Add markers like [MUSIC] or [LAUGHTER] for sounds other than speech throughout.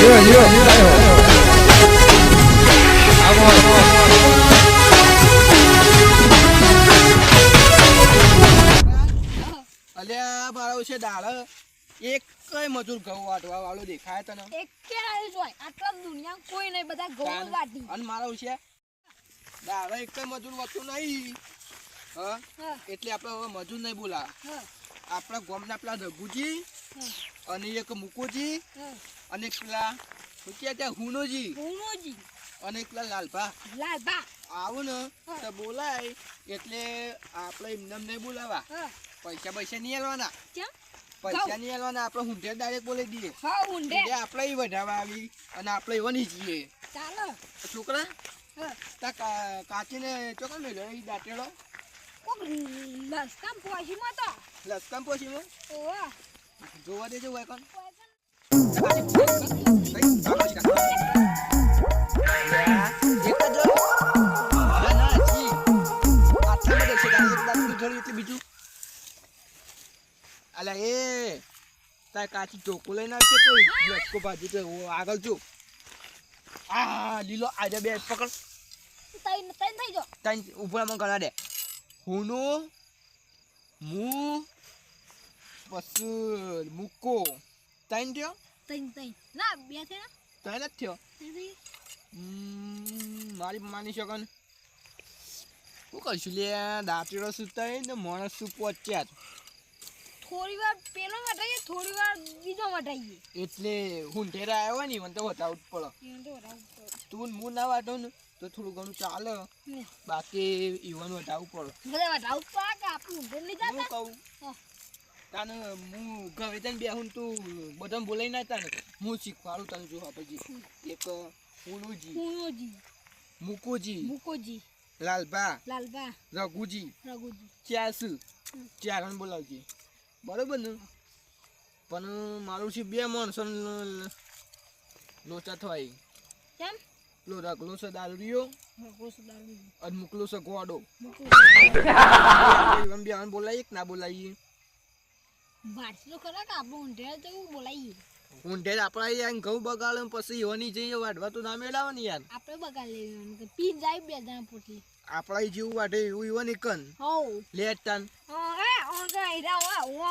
લ્યો લ્યો આવો આવો અલ્યા મારો છે દાળ એક મજૂર ઘઉં વાટવા વાળો દેખાય તને એક આટલા દુનિયા કોઈ નહીં બધા ઘઉં વાટી અને મારો છે દાળ એક મજૂર વાતું નહીં એટલે આપણે હવે મજૂર નહીં બોલા આપણા ગામના પેલા રઘુજી અને એક મુકુજી અને પેલા શું કહે ત્યાં હુનોજી? હુનોજી. અને પેલા લાલભા. લાલભા. આવું ને તો બોલાય એટલે આપણે એમને એમ નહીં બોલાવા પૈસા પૈસા નહીં આલવાના. પૈસા નહીં આલવાના આપણે હુંઢે ડાયરેક્ટ બોલી દઈએ. હા હુંઢે એટલે આપણે ઈ વધારવા આવી અને આપણે એવા નહીં જઈએ. ચાલો. છોકરા તા કા- કાચીને ચોકન મેળ્યો એ દાંટેડો લસકામ પોશીમાં તો. લસકામ પોશીમાં? જોવા દેજો બીજું અલા એ આગળ જો આ લીલો આજે બે પકડ તૈન તૈન થઈ જો તાઈ ઊભા માં ગણા દે હુનો તૈન તૈન ના બે છે ને? તાઈ નથી થયો. મારી માની શકો ને શું કરશું લે દાંતીડો સુતાય ને માણસ શું પહોંચ્યા થોડી વાર પેલો વટાઈએ થોડી વાર બીજો વટાઈએ એટલે હું ઢેરા આવ્યો ને મને તો બતાવું જ પડે. તો હું ના વાટો ને તો થોડું ઘણું ચાલે. બાકી ઈવન વધારવું પડે. બધા વટાવવું પડે કે આપણું ઊંધે નહીં હું કહું. તાને હું ઘરે તને બે હું તું બધા બોલાઈ ના તાને. હું શીખવાડું તને જો પછી એક ઉલુજી પૂનોજી મુકુજી મુકોજી. લાલભા લાલબા રઘુજી રઘુજી. ચ્યાસ ચારણ બોલાવજે. બરોબર ને? પણ મારું છે બે માણસો લોચા થવાય. કેમ? પેલો રગલો છે સુધારું અને મોકલો છે ગોડો. બોલાય એમ બે બોલાવીએ કે ના બોલાવીએ? વાટલો ખરા કે આપણું ઊંધે જવું બોલાઈએ ઊંઢે જ આપણા ઘઉં બગાડે પછી એવાની જઈએ વાઢવા તો ના મેળાવે ને યાર. આપણે બગાડ લેવાનું પી જાય બે જણા પોટલી. આપણા જેવું વાઢે એવું એવાની કન હો લેટ તાન હે ઓન તો ઓ ઓ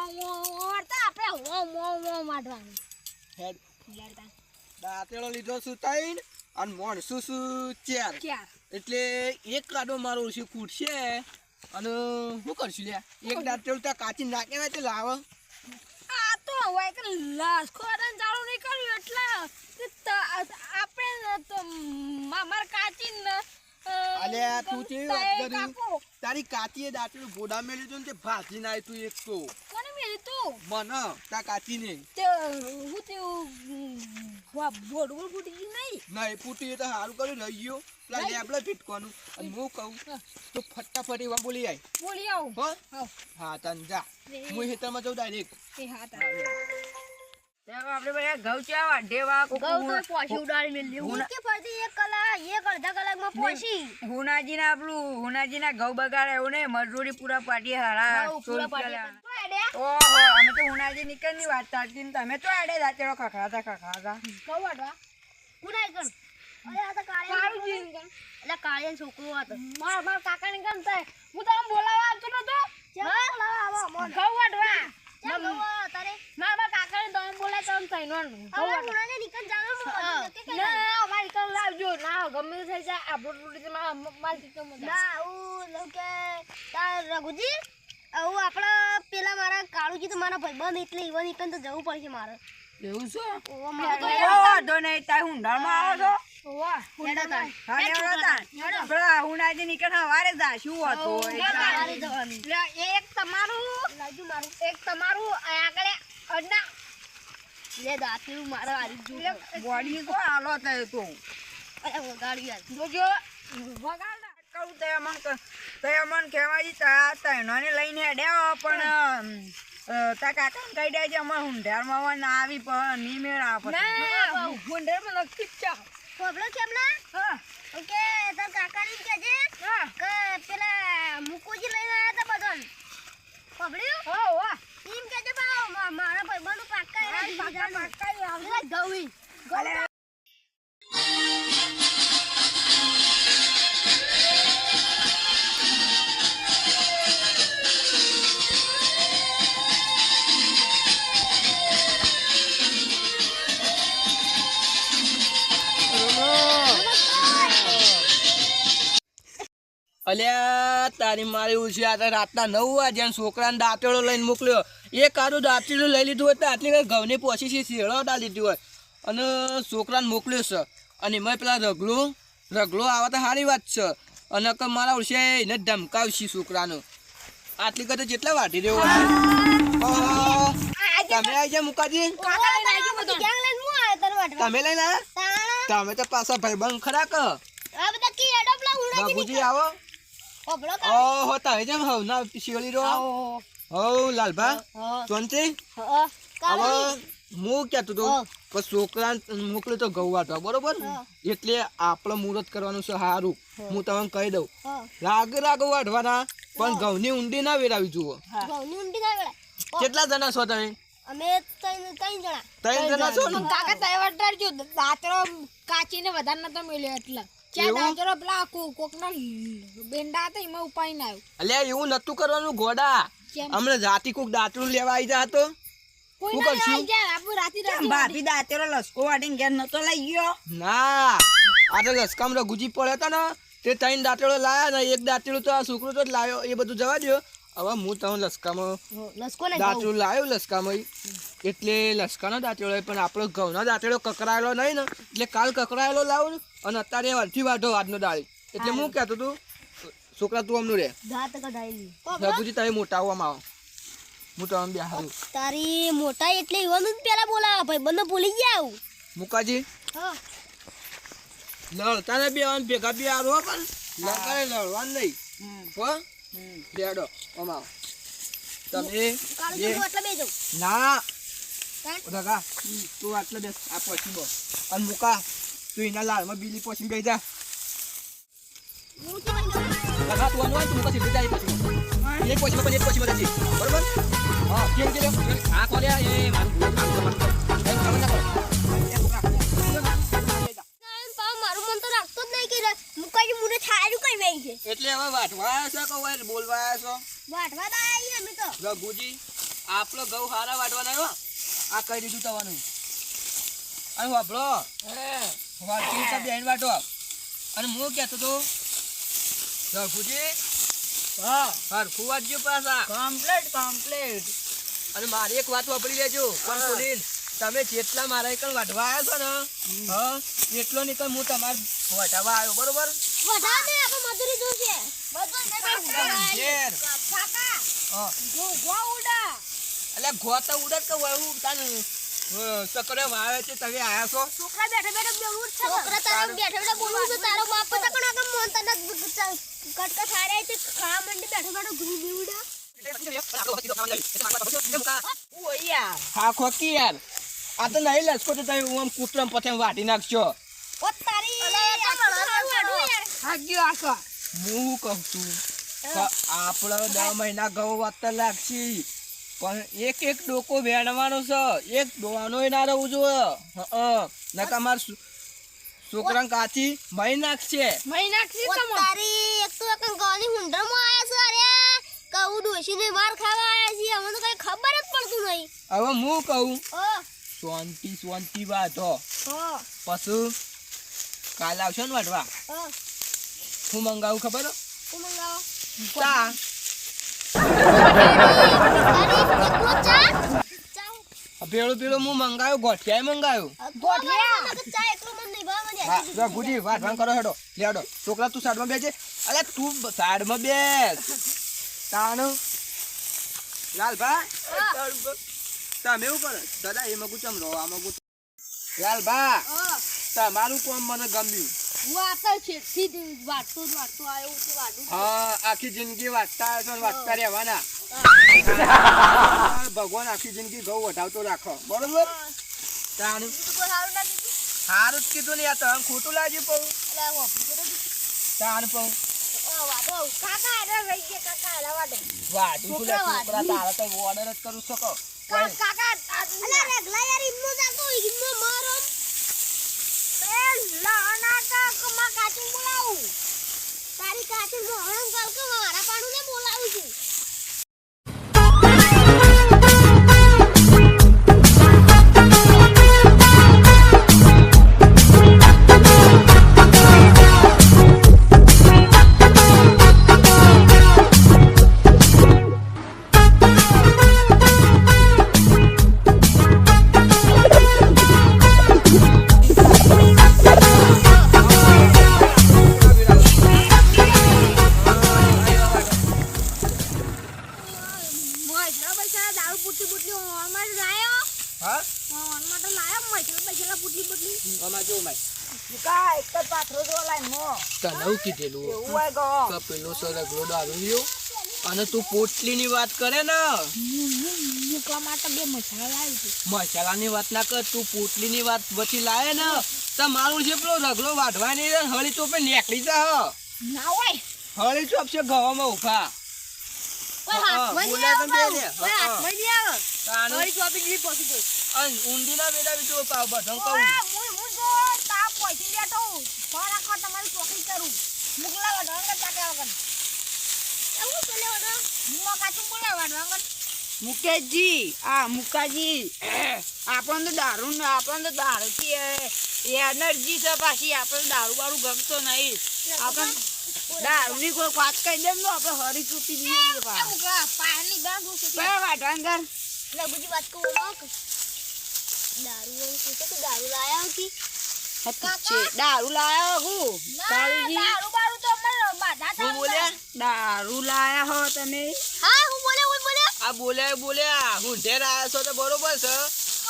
ઓ આપણે ઓ ઓ ઓ મારવાનું હેડ. લેતા દાંતેડો લીધો શું અને મોણસું શું ચાર એટલે એક કાડો મારો છે ખૂટશે અને શું કરશું લ્યા? એક દાંતેડું ત્યાં કાચી નાખે તે લાવે. તો કે લાસ ખોરાન ચાલુ નહીં કર્યું એટલે આપણે તો મામર કાચી તું વાત કરી? તારી કાચીએ દાંતેડું ભોડા મેળ્યું હતું ને તે ભાજી નાય તું એક તો. કોને મેલી તું? મને તા કાચીને. તે હું તે વા બોડ બોડ ફૂટી ગઈ નહીં? ના ફૂટી તો સારું કર્યું રહી ગયો. પેલા લેબલા ફીટવાનું અને હું કહું તો ફટાફટ એવા બોલી આય. બોલી આવું. હો? હા. હા તન જા. હું હેતરમાં જઉં ડાયરેક્ટ એ હા તા આપણે બધા ઘઉં ચાવા ઢેવા પોછી ઉડાડી મેલી હું- કે ફરતી એક કલાક એક અડધા કલાકમાં પોછી. હુનાજી ના આપણું હુનાજી ના ઘઉં બગાડે એવું નહીં મજૂરી પૂરા પાટી હરા પૂરા રૂપિયા ઓહો અમે તો હુનાજી નીકળની વાત ચાલતી ને તમે તો આડે દાંતેડો ખખડાતા કર? કાળિયા છોકરો હતો માર માર કાકા ને ગમતા હું તમને બોલાવા આવતો નતો. બોલાવા ઘઉં તારે માર માર કાકા ને તમે બોલાય તમે થઈ નો ઘઉં હવે વાટવા મુનાને નીકળ જવાનું હા. હતું કે ના અમારી કણ લાવજો. ના ગમે તે થઈ જાય આપણું માર માર ના લઉં કે તાર રઘુજી? આવું આપણા પેલા મારા કાળુજી તો મારા ભાઈબંધ એટલે ઈવન ઇકન તો જવું પડશે મારે. એવું છે? ઓવા મારે તો વાંધો નહીં તાર હુંડાળમાં આવો છો? હેડો નીકળ હવારે જા શું હતું? એક તમારું લાજુ મારું. એક તમારું આગળ અડના લે દાંતલું મારે હારી જ બોડી કો આલો તે તો. અરે જોજો વગાડ કહું તે અમન તે અમન કહેવાય તા તૈણોને લઈને હેડ્યા પણ તા કાકાને કહી દેજે અમાર હુંઢારમાં હવે ના આવી પણ ની મેળ આ ના હા ઓકે તાર કાકાને એમ કહેજે હા. કે પેલા મુકુજી લઈને આવ્યા હતા બધાને. પકડ્યું હા વાહ એમ કહેજે બા મારા ભાઈબંધનું પાક્કા પાક્કા બીજાનું. પાક્કા પેલા તારી મારી ઉછી આ રાતના નવ વાગ્યા છોકરાને દાંતેડો લઈને મોકલ્યો. એ કારું દાંતેડું લઈ લીધું હોય તો આટલી કઈ ઘઉંની પોસી છે શેળો ડા લીધી હોય. અને છોકરાને મોકલ્યો છે. અને એમાં પેલા રગલો રગલો આવે તો સારી વાત છે. અને કે મારા ઉડશે એને ધમકાવશી છોકરાનો. આટલી કઈ જેટલા વાટી રહ્યો તમે આવી જાય મુકાજી. તમે લઈને? તમે તો પાછા ભાઈબંધ ખરા કે? બાબુજી આવો. ઓહો તમે જેમ હવ ના શિવલી રો હવ લાલભા હા હવે હું કહેતો તો પણ છોકરા મોકલે તો ઘઉં વાટવા બરોબર? એટલે આપણે મુહૂર્ત કરવાનું છે સારું હું. તમને કહી દઉં. રાગ રાગ વાટવાના પણ ઘઉંની ઊંડી ના વેરાવી જુઓ. ઘઉંની ઊંડી ના વેળાય. કેટલા જણા છો તમે? અમે ત્રણ ત્રણ જણા. ત્રણ જણા છો ને? કાકા તહેવાર ટાળજો દાતરો કાચીને વધારે નતો મળ્યો એટલે. ત્યાં એવું? દાંતરો પેલા કો- કોકના બેંડા હતા એમાં ઉપાય ના આવ્યો. અલ્યા એવું નતું કરવાનું ગોડા. હમણાં જાતિ કોક દાંતરું લેવા આવી જા તો. કરશું? રાતી રાતી ભાભી દાંતેરો લસકો વાટીને ઘેર નતો લઈ ગયો? ના આ તો લસકામ રઘુજી પડ્યા હતો ને તે ત્રણ દાંતેડો લાયા ને એક દાંતેડું તો આ છોકરો તો લાવ્યો એ બધું જવા દો હવે હું તમને લસકામાં લસકો લાવ્યું લસકામાં એટલે લસકાનો દાંતેડો હોય પણ આપણો ઘઉંનો દાંતેડો કકરાયેલો નહીં ને. એટલે કાલ કકરાયેલો લાવું અને અત્યારે અડધી વાઢો આજનો દાળી. એટલે હું કહેતો તું છોકરા તું અમનું રે. કઢાયેલી. તમે મોટા આવવામાં આવો. હું તમને બે હારું તારી મોટા એટલે ઈવાનું જ પેલા બોલાવા ભાઈ બંને ભૂલી ગયા આવું. મુકાજી. લડ લડતા ને બે ભેગા બે આરો પણ લડતા લડવાનું નહીં. હો? લેડો અમાવ તમે ના. કાં? તું આટલે બેસ આ પછી બો. અને મુકા તું એના લાળમાં બીલી પછી ગઈ જા. હું તો અનવાય તું પછી જાય પછી. એક પછી પછી એક પછી બધા બરોબર? હા કેમ કે આ કોલ્યા એ મારું કામ તો મારું કઈ ખબર ના પડે. એ છોકરા. ના, એમ પાવ મારું મન તો રાખતો નહીં કે ર- મુકાજી મુને થારું કઈ બેઈ છે? એટલે હવે વાટવા આવ્યા છો કે બોલવા આવ્યા છો? વાટવા દા આવી અમે તો. રઘુજી આપણો ઘઉં હારા વાટવાના હો આ કઈ દીધું તમારું. અને વાપરો વાટી તો બેન વાટો અને હું કહેતો તો રઘુજી હા. હરખું વાટજો પાછા. કમ્પ્લીટ કમ્પ્લીટ અને મારી એક વાત વાપરી લેજો. પણ ખોલીને તમે જેટલા મારા એકલ વાટવા આવ્યા છો ને હા એટલો નીકળ હું તમારે વાટવા આવ્યો બરોબર? વધારે આપણે મજૂરી જોશે એટલે ગો તો ઉડત કે એવું તાને ચક્કરે વાવે છે તમે આયા છો? છોકરા બેઠે બેઠે બોલવું છે છોકરા તારે બેઠે બેઠે બોલવું છે તારો બાપ તો પણ આગળ મોન તને કટકા સારા છે ખા મંડી બેઠે બેઠા ઘૂમ બીવડા ઓ યાર હા ખોકી યાર. આ તો નહીં લસકો તો તમે આમ કૂતરમ પથે વાટી નાખશો તારી આખો. હું કહું છું? કે આપણે દસ મહિના ઘઉં વાત લાગશે. પણ એક એક ડોકો વેણવાનો છે. એક દોવાનો ના રહેવું જોઈએ હં નકા માર છોકરા કાચી મહી નાખશે. મહી નાખશે તમો. તારી એક તો એક ગાની હુંડરમાં આયા છે અરે. કહું ડોશીને માર ખાવા આયા છે. અમને તો કઈ ખબર જ પડતું નહીં. હવે હું કહું? ઓ. શાંતિ શાંતિ વાંધો ઓ. પશુ કાલ આવશો ને વાટવા ઓ. હું મંગાવું ખબર? હે? તું મંગાવો. ચા. પેલું પેલું હું ગોઠિયા? હા રઘુજી વાટવાન કરો હેડો લેડો. છોકરા તું સાઈડમાં બેસે. અલે તું સાઈડમાં બેસ. તાનો લાલભાઈ. તમે એવું કરો. દાદા એ મગું ચમ આમાં આ મગું લાલભા. તમારું કોમ મને ગમ્યું. આખી જિંદગી વાંચતા આવ્યો છો વાંચતા રહેવાના. ભગવાન આખી જિંદગી ઘઉં વટાવતો રાખો. બરોબર? સારું ના દીધું સારું જ કીધું ને યાર તમે ખોટું લાગ્યું પઉ. તાણ પઉ વાટું તારા તો ઓર્ડર જ કરું શકો કાકા અલા રેગલા યાર ઇમનો જાતો ઇમનો મારો. છેલ્લા Oh! હું કીધેલું. કે પેલો સરગલો દારૂ લ્યો અને તું પોટલીની વાત કરે ને. મૂકવા માટે બે મસાલા લાવી મસાલાની વાત ના કર તું પોટલીની વાત પછી લાવે ને. તો મારું છે પેલો રગલો વાઢવાની હળી ચોપે નીકળી જા ના હોય. હળી ચોપ છે ગવામાં ઊભા કોઈ ના. તો બેટા બીજું પાવ બધું કહું ઓય, મુય મુય જો તાપ પહોંચી બેઠો ફોન રાખો તમારી ચોકી મુકલા વઢવાંગર ચાક્યા વગર એવું ચાલે વડો મુમાં કાચું બોલે વઢવાંગર મુકેશજી આ મુકાજી. આપણને તો દારૂ ને આપણને તો દારૂથી એનર્જી છે પાછી આપણે દારૂ બારૂ ગમતો નહીં. આપણે દારૂની કોઈ વાત કહી દે ને તો આપણે હરી ચૂકી દઈએ પાણી કયા વાટવાંગર લગુજી વાત કહું દારૂ તું દારૂ લાયા હતી છે. દારૂ લાયા હું ના કાળુજી દારૂ બારૂ તો અમારે બાધા હું બોલ્યા? દારૂ લાયા હો તમે. હા હું બોલે હું બોલે. આ બોલ્યા બોલ્યા. હું ઢેર આયા છો તો બરોબર છે.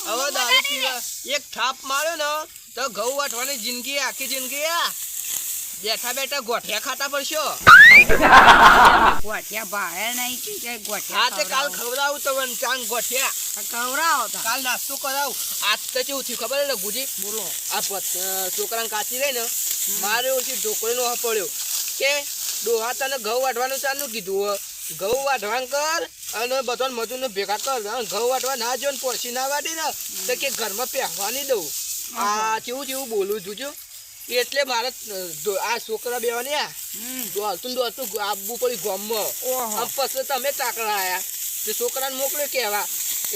હવે દારૂ પીવા એક થાપ માર્યો ને તો ઘઉં વાટવાની જિંદગી આખી જિંદગી આ. બેઠા બેઠા ગોઠિયા ખાતા પડશો. ગોઠિયા ભાવે નહીં કે ગોઠિયા હા તે કાલ ખવડાવું. તમને ચાંગ ગોઠિયા. ખવડાવો તો. કાલ નાસ્તો કરાવું. આજ તો કેવું થયું ખબર ને ગુજી બોલો. આ છોકરાને કાચી રહી ને મારે ઓછી ઢોકળીનો પડ્યો. કે ડોહા તને ઘઉં વાટવાનું ચાલુ કીધું ઘઉં વાટવાન કર અને બધાને મજૂરને ભેગા કર. ઘઉં વાટવા ના જો ને પોસી ના વાટી ને તો કે ઘરમાં પહેરવા દઉં. આ કેવું કેવું બોલું જોજો એટલે મારે આ છોકરા બેવાની આ. દોલતું દોલતું આવવું પડ્યું ગામમાં. પછી તમે તાકડા આયા. તો છોકરાને મોકલ્યો કહેવા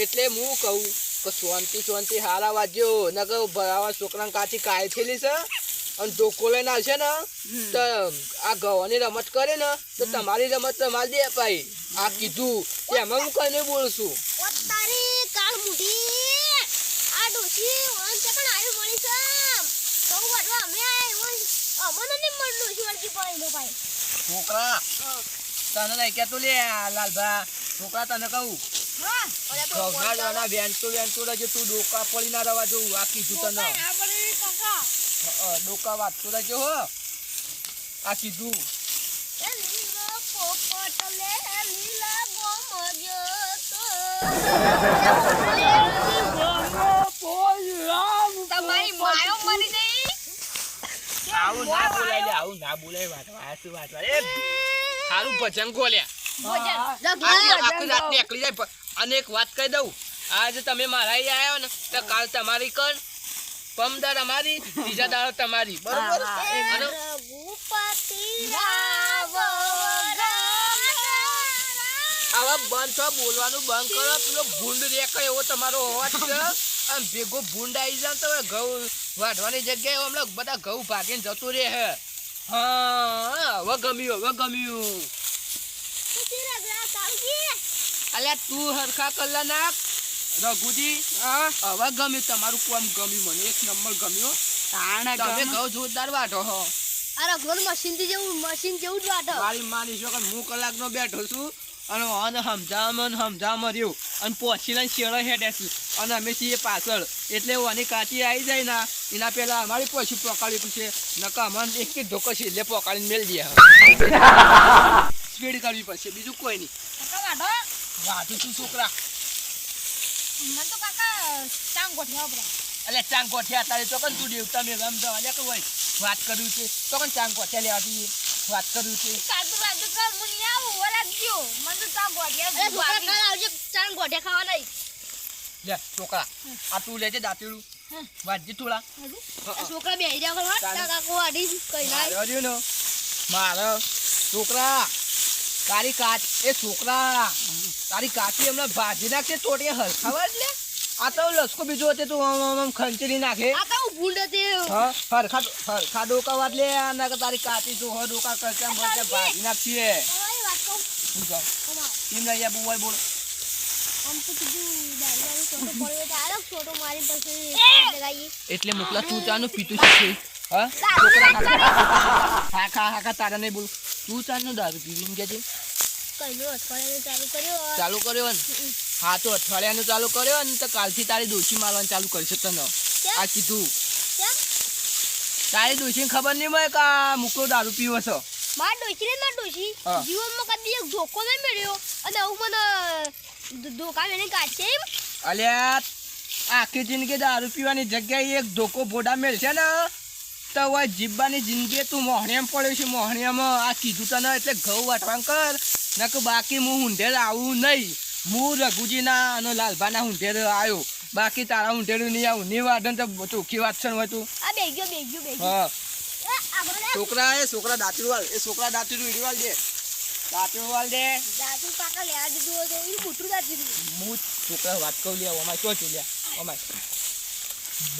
એટલે હું કહું કે શાંતિ શાંતિ હારા વાજ્યો. નગર ભરાવા છોકરાને કાચી કાય થયેલી છે? અને ધોકો લઈને આવશે ને તો આ ગવાની રમત કરે ને તો તમારી રમત તમારે દે ભાઈ. આ કીધું. એમાં હું કઈને બોલું છું ઓ તારી કાળ મુઢી. આ ડોશી વન ચકણ આવી મળી છે કહું વડવા અમે આયા અમને નહીં મળ ડોશી વળકી પડી ભાઈ. છોકરા તને નહીં કહેતું લે લાલભા. છોકરા તને કહું. તો દાણા વેંચતો વેંચતો રહેજે તું ડોકા પડી ના રવા જવું આ કીધું તને. ડોકા વાંચતો રહેજો હો. આ કીધું. એ લીલો પોપટ લે લીલા ગોમજો તો. તમારી માયો મરી નહીં આવું ના બોલાય લે આવું ના બોલાય વાટવા આ શું સારું ભજન ખોલ્યા. આખી આખી જાય અને એક વાત કહી દઉં. આજે તમે મારા આવ્યો ને તો કાલ તમારી કણ. પમદાર અમારી બીજા દાળ તમારી. બરોબર? આવા બંધ છો બોલવાનું બંધ કરો. પેલો ભૂંડ રેખો એવો તમારો અવાજ આમ ભેગો ભૂંડ આવી જાય તો ઘઉં વાઢવાની જગ્યાએ હમણાં બધા ઘઉં ભાગીને જતું રહે હે હા હવે ગમ્યું હવે ગમ્યું. અલ્યા તું હરખા કલ્લા નાખ. રઘુજી હા? હવે ગમ્યું તમારું કોમ ગમ્યું મને. એક નંબર ગમ્યો. તાણે તમે ઘઉં જોરદાર વાઢો હો. અરે રઘુવર મશીનથી જેવું મશીન જેવું જ વાટો મારી માની છો કે હું કલાકનો બેઠો છું અને અને સમજાવવામાં ને સમજાવવામાં રહ્યું અને પહોંચીને શેરો હેડે છે. અને અમે છીએ પાછળ. એટલે ઓની કાચી આવી જાય ને. એના પહેલાં અમારી પછી પકડવી પડશે નકા અમને એક એક ધોકો છે એટલે પકડીને મેળ દે [LAUGHS] સ્પીડ કરવી પડશે. બીજું કોઈ નહીં. કાકા છું છોકરા. મને તો કાકા ચાંગ ગોઠવ્યા પડે એટલે ચાંગ કોઠિયા તારે તો કન તું દેવતા મેં રમ જવા કે હોય વાત કર્યું છે. તો કન ચાંગ કોઠિયા લેવા દઈએ વાત કર્યું છે. કાજુ બાજુ કર હું નહીં આવું ગયો મને તો ચાંગ અરે ગોઠવ્યા છોકરા કાલ આવજે ચાંગ ગોઠે ખાવા નહીં. લે છોકરા આ તું લેજે દાંતેડું. વાજી થોડા. છોકરા બેહી રહ્યા કરવા. કાકો આડી કઈ ના. મારો છોકરા. તારી કાચ એ છોકરા તારી કાચી હમણાં ભાજી નાખશે તોડીએ હરખાવા જ ને આ તો લસકો બીજો હતો તું આમ આમ ખંચરી નાખે. આ તો ભૂંડ હતી. હા હરખા હરખા ડોકા વાત લે આ ના કે તારી કાચી તો હો ડોકા કરતા મરચા ભાજી નાખશે એમ નહીં યા બોલ. બોલ તો તો એટલે મોકલા તું ચાનું પીતું છે. હા? છોકરા હા ખા ખા તારા નહીં બોલ. તું ચાનું દારૂ પીવીને કે ચાલુ કર્યો ચાલુ કર્યો ને? હા તો અઠવાડિયાનું ચાલુ કર્યો ને તો કાલથી તારી દોશી મારવાનું ચાલુ કરશે તને. આ કીધું. તારી ડોશીને ખબર નહીં મળે કે આ મૂકો દારૂ પીવો છો? માર ડોશી ને માર ડોશી. જીવનમાં કદી એક ધોકો નહીં મળ્યો. અને આવું મને ધોકા મેળે કાઢશે એમ. અલ્યા આખી જિંદગી દારૂ પીવાની જગ્યાએ એક ધોકો ભોડા મેળશે ને? તો હવે જીબ્બાની જિંદગી તું મોહણિયામાં પડ્યો છે. મોહણિયામાં આ કીધું તને એટલે ઘઉં વાટવાન કર. નક બાકી હું ઊંઢેર આવું નહીં. હું રઘુજીના અને લાલભાના ઊંઢેર આવ્યો બાકી તારા ઊંઢેર નહીં આવું. નહીં વાઢન તો ચોખ્ખી વાત છે હોય તું. હા. લે. છોકરા એ છોકરા દાંતરું વાળ એ છોકરા ઈડવાલ દે. દાંતરું વાળ દે. લેવા દીધું એ મોટું હું છોકરા વાત કહું લે અમારે શું છું લ્યા? અમારે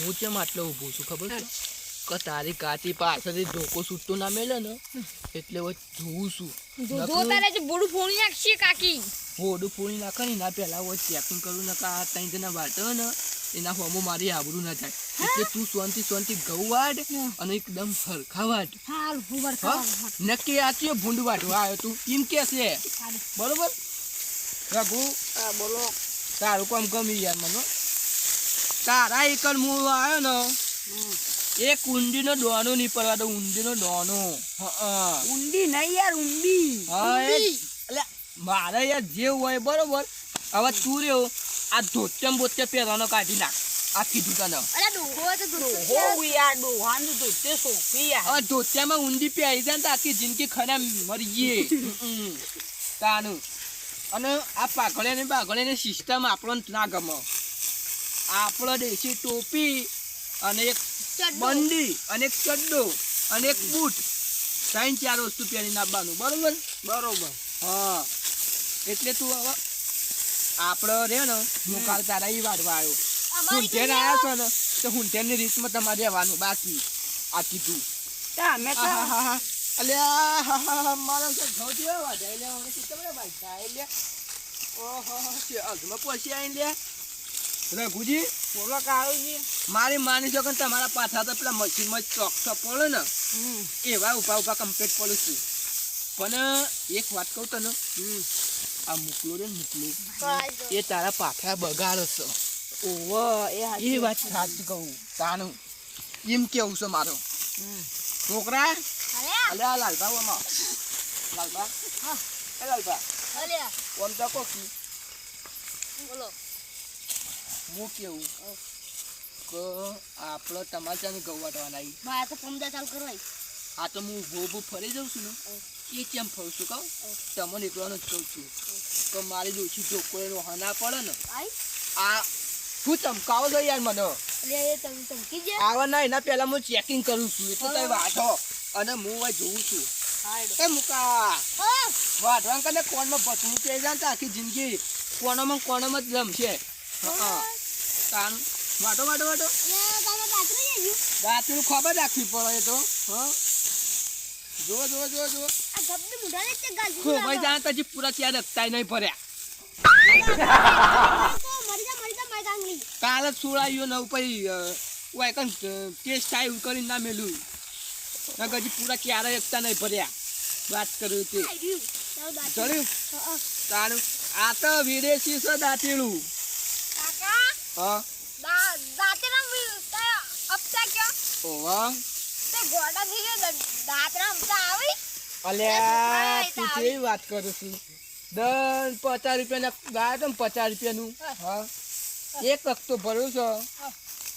હું કેમ આટલો ઊભો છું ખબર છે? કે તારી કાચી પાછળથી ધોકો છૂટતો ના મેલે ને એટલે હવે જોઉં છું. જો તારે જે બોડું ફોડી નાખશે કાકી. બોડું ફોડી નાખે ને પહેલા હવે ચેકિંગ કરું ને કે આ ત્રણ જણા વાટો ને એના હોમો મારી આબરૂ ના થાય. એટલે તું શાંતિ શાંતિ ઘઉં વાટ અને એકદમ સરખા વાટ. નક્કી આ કયો ભૂંડ વાટવા આવ્યો તું એમ કે છે. બરોબર? રઘુ? બોલો. તારું કામ ગમી યાર મને. તારા એકલ મૂળ આવ્યો ને એ કુંડીનો ડોનો નહીં પડવા દો ઊંડીનો હા. ઊંડી નહીં યાર ઊંડી. હા એટલે મારે યાર જે હોય બરોબર હવે તું રહ્યો આ ધોત્યમ બોત્ય પહેરવાનો કાઢી નાખ. આ કીધું તને. અરે ડોહો તો ડોહો યાર ડોહાન તો તે સોફી યાર. હવે ધોત્યામાં ઊંડી પહેરી જાય ને તો આખી જિંદગી ખરા મરીએ. તાનું. અને આ પાઘડે ને પાઘડે ને સિસ્ટમ આપણને ના ગમે. આપણો દેશી ટોપી અને એક. બંડી અને એક ચડ્ડો અને એક બૂટ. ત્રણ ચાર વસ્તુ પહેરીને આવવાનું બરોબર? બરોબર. હા. એટલે તું હવે આપણો રે ને હું કાલ તારા એ વાળવા આવ્યો હુંઠેર આવ્યા છો ને તો હુંઠેરની રીતમાં તમારે રહેવાનું બાકી. આ કીધું. અલ્યા, મારો ઘઉં જેવો વાઢાઈ લે. ઓહો, છે, અઘમાં લ્યા લે. રઘુજી બોલો કાળુજી. મારી માની છો કે તમારા પાછા તો પેલા મશીનમાં ચોકસો પડે ને એવા ઊભા ઊભા કમ્પ્લીટ પડું છું. પણ એક વાત કહું તને આ મોકલો રે મોકલો. એ તારા પાછા બગાડો છે. ઓવો એ વાત સાચી કહું તાનું. એમ કેવું છે મારો. છોકરા? અલે આ લાલભા ઓમાં. લાલભા? હા. એ લાલભા ઓમ તો કોકી બોલો. હું કેવું કે આપણે તમારે ત્યાં ઘઉં વાટવાના આવી મારે તો પમદા ચાલુ કરવાય આ તો હું ઊભો ઊભો ફરી જાઉં છું ને એ કેમ ફરું છું કહું? તમને એકલાનો જ કહું છું. તો મારી દોશી રોહ હના પડે ને આ હું ચમકાવો છો યાર મને. આવા ના એના પહેલા હું ચેકિંગ કરું છું એટલે તમે વાંધો. અને હું હવે જોઉં છું. એ મુકા. હા વાઢવા કને કોણમાં ભટવું કે જાણતા ને આખી જિંદગી? કોણોમાં ને કોણોમાં જ રમશે. હા. તાન વાટો વાટો વાટો. રાત્રે ખબર રાખવી પડે એ તો હા. જુઓ જુઓ જુઓ જુઓ. આ ગબ્બી મુઢાને તે ગાલ ખો ભાઈ જાણ પછી પૂરા ત્યાં રખતાય નહીં ભર્યા કાલ જા જા જ સુળાયો ને પછી વાય કન ટેસ્ટ થાય એવું કરીને ના મેલું. નકર હજી પૂરા ક્યારે એકતા નહીં ભર્યા વાત કર્યું તે ચડ્યું? તારું. આ તો વિદેશી છે દાંતીલું કાકા હા? દા દાંતે ના અપતા ક્યાં? ઓવા તે ગોડા થઈ ગયો અપતા આવી? અલ્યા તું કેવી વાત કરું છું? દસ પચાસ રૂપિયાના ગાય તો પચાસ રૂપિયાનું. હા. એક હપ્તો ભર્યો છો?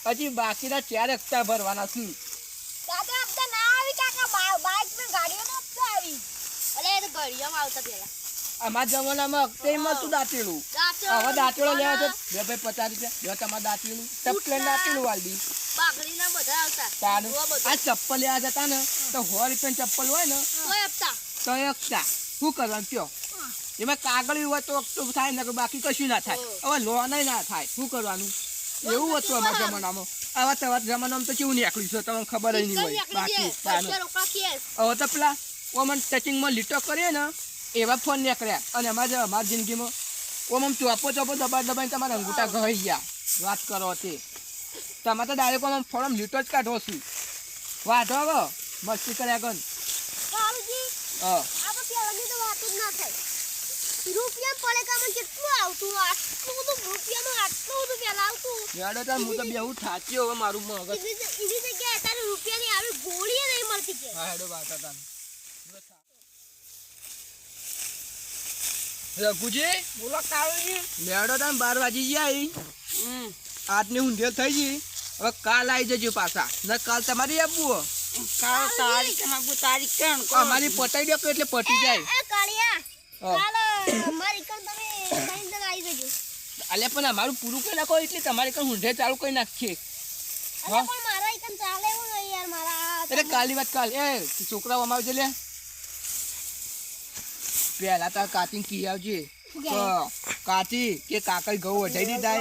હજી બાકીના ચાર હપ્તા ભરવાના છું. દાંતે અપતા ના આવી કાકા બા- બાઈક ને ગાડીઓ ના અપતા આવી. અરે એ તો ઘડિયામાં આવતા પેલા અમારા જમાનામાં તેમાં શું દાંતેલું? દાંતેડો હવે દાંતેલો લેવા છે બે ભાઈ પચાસ રૂપિયા. બે તમારે દાંતેલું. ચપ્પલ દાંતેલું તારું. આ ચપ્પલ લેવા જતા ને તો સો રૂપિયા ચપ્પલ હોય ને તો એ શું કરવાનું કયો એમાં કાગળ હોય તો તો થાય ને બાકી કશું ના થાય. હવે લોન ના થાય. શું કરવાનું? એવું હતું અમારા જમાનામાં. આવા તવા જમાનામાં તો કેવું નીકળ્યું છે તમને ખબર જ નહીં હોય. બાકી હવે તો પેલા ઓમન ટચિંગમાં લીટો કરીએ ને એવા ફોન નીકળ્યા. અને અમારે અમારી જિંદગીમાં ઓમ આમ ચોપો ચોપો દબા દબાઈને તમારા અંગૂઠા ઘઈ ગયા. વાત કરો તે. તમે તો ડાયરેક્ટ આમ ફોરમ લીટો જ કાઢો છું. વાંધો હવે મસ્તી કર્યા ગન હા. આ તો પહેલાની વાત જ ના થાય. રૂપિયા કેટલું આવતું? આટલું બધું રૂપિયામાં આટલું બધું પહેલા આવતું? હેડો તાર હું તો બેહુ થાચ્યો હવે મારું મગજ. એવી જગ્યાએ અત્યારે રૂપિયાની આવી ગોળીએ નહીં મળતી કે? હા હેડો વાત તાન રઘુજી બોલો કાળુજી લેડો તાન બાર વાગી ગયા હમ. આજની ઊંધેલ થઈ ગઈ. હવે કાલ આવી જજો પાછા. ને કાલ તમારી આપવું કાલ તારીખ નાખું તારીખ કણ. અમારી પટાઈ દો એટલે પટી જાય. એ કાળિયા હા. કાલ મારી કણ તમે સાઈન તક આવી જજો. અલ્યા પણ અમારું પૂરું કરી નાખો એટલે તમારે કણ ઊંધે ચાલુ કરી નાખીએ. અરે પણ મારા એકન ચાલે એવું યાર મારા એટલે કાલની વાત કાલ. એ છોકરાઓ અમારે લે પેલા તો કાતી કી આવજે. કાચી કે કાકા ઘઉં વઢાઈ દીધા.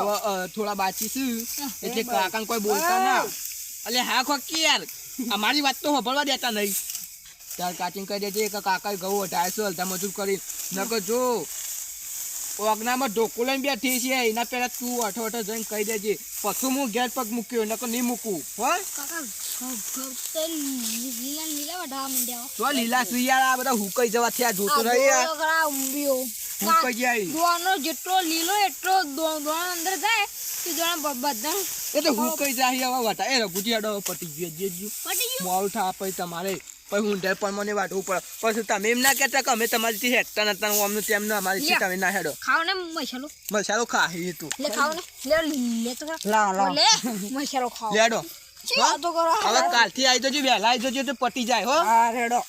હવે થોડા બાચી છું. એટલે કાકા કોઈ બોલતા ના. એટલે હા ખોકી યાર. અમારી વાત તો સાંભળવા દેતા નહીં. ત્યારે કાચી કહી દેજે કે કાકા ઘઉં છે અડધા મજૂર કરી નકર જો ઓગનામાં ઢોકો લઈને બેઠી છે એના પહેલા તું અઠો અઠો જઈને કહી દેજે. પછી હું ઘેર પગ મૂક્યો નકર નહીં મૂકું. હો? તો લીલા સુયાળા બધા હુકાઈ જવા થયા જોતો રહી આ હુકાઈ જાય દોણો જેટલો લીલો એટલો દોણ અંદર જાય તે દોણ બધા એટલે હુકાઈ જાય હવે વટા એ રઘુજી પટી ગયો જે જ્યું. પટી ગયું મોડું થા પછી તમારે પછી હું ડર પણ મને વાટવું પડે પછી તમે એમ ના કહેતા કે અમે તમારી થી હેઠતા નતા હું અમને તેમને અમારી લે. તમે ના હેડો ખાવ ને મસાલો મસાલો ખા એ તું લે ખાવ ને લે લે તો લા લે મસાલો ખાવ લેડો ચી કાલથી આવી જજો વહેલા આવી જજો તો પટી જાય હો. હા રેડો.